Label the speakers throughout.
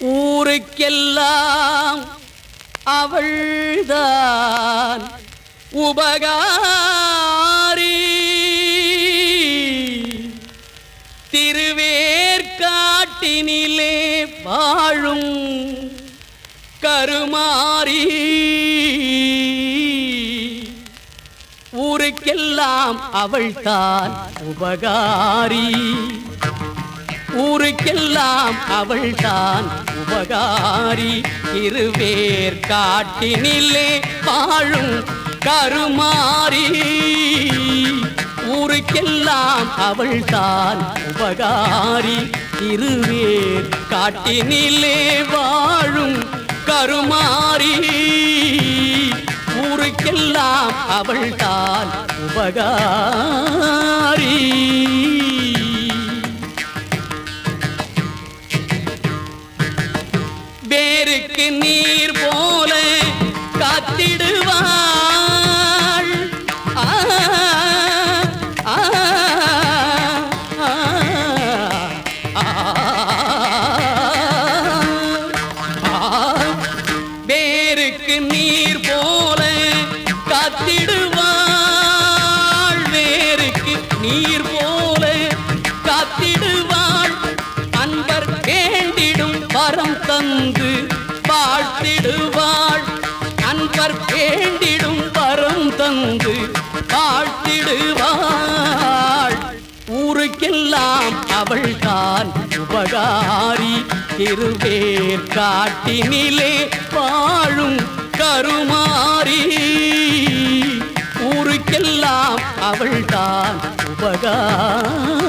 Speaker 1: ஊருக்கெல்லாம் அவள்தான் உபகாரி. திருவேற்காட்டினிலே வாழும் கருமாரீ. ஊருக்கெல்லாம் அவள் தான் உபகாரி. ஊருக்கெல்லாம் அவள் தான் உபகாரி. இருவேர் காட்டினிலே வாழும் கருமாறி. ஊருக்கெல்லாம் அவள் தான் உபகாரி. இருவேர் காட்டினிலே வாழும் எல்லாம் அவள் தான் உபகாரி வேருக்கு நீர் போல காத்திடுவாள் வேருக்கு நீர் போல வந்து தந்து வாழ்த்திடுவாள். அன்பர் வேண்டிடும் வரம் தந்து வாழ்த்திடுவாள். ஊருக்கெல்லாம் அவள் தான் உபகாரி. திருவேர் காட்டினிலே வாழும் கருமாறி ஊருக்கெல்லாம் அவள்தான் உபகாரி.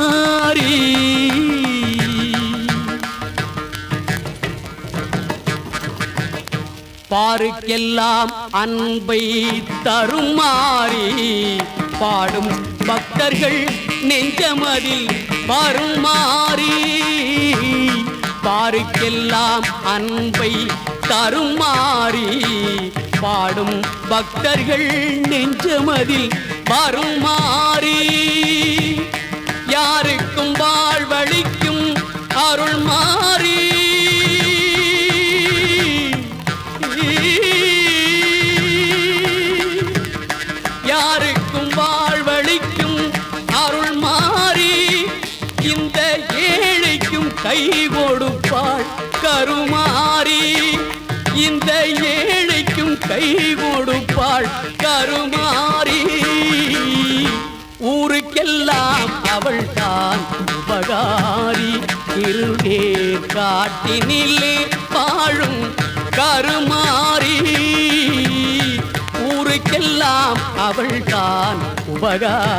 Speaker 1: பாருக்கெல்லாம் அன்பை தருமாறி பாடும் பக்தர்கள் நெஞ்சமதில் வருமாறி பாருக்கெல்லாம் அன்பை தருமாறி பாடும் பக்தர்கள் நெஞ்சமதில் வருமாறி யாருக்கும் வாழ்வழிக்கும் கை கொடுப்பாள் கருமாறி. இந்த ஏழைக்கும் கை கொடுப்பாள் கருமாறி. ஊருக்கெல்லாம் அவள் தான் உபகாரி. இருளே காட்டினிலே வாழும் கருமாறி. ஊருக்கெல்லாம் அவள் தான் உபகாரி.